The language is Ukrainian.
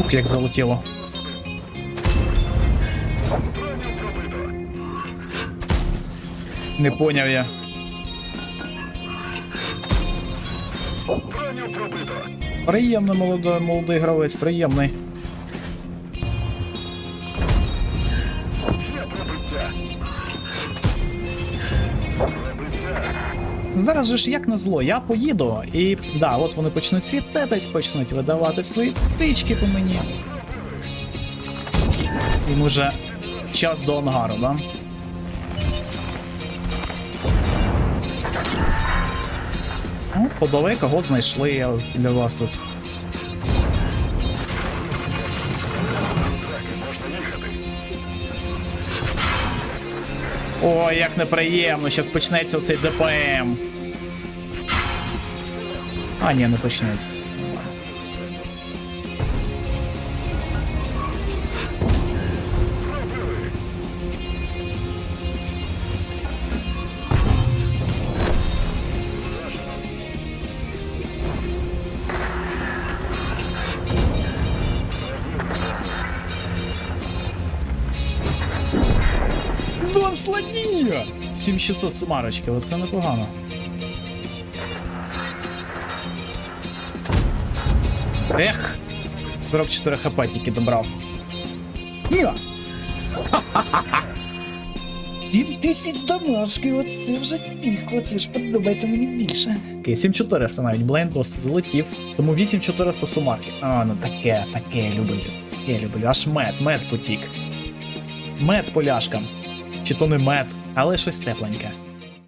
Ух, як залетіло. Не поняв я. Приємний молодий, молодий гравець, приємний. Зараз же ж як на зло, я поїду, і да, от вони почнуть світитись, почнуть видавати свої птички по мені. І може час до ангару, да? Ну, подали, кого знайшли для вас тут. Ой, як неприємно, зараз почнеться оцей ДПМ. А, ні, не почнеться. Дон Сладія! 7600 сумарочки, оце непогано. Ех! 44 хп тільки добрав. Ня! 7 тисяч домашки, оце вже тихо, це ж подобається мені більше. Окей, 7400 навіть Блейн просто залетів. Тому 8400 сумарки. А, ну таке, таке я люблю. Таке люблю. Аж мед, мед потік. Мед поляшкам. Чи то не мед, але щось тепленьке.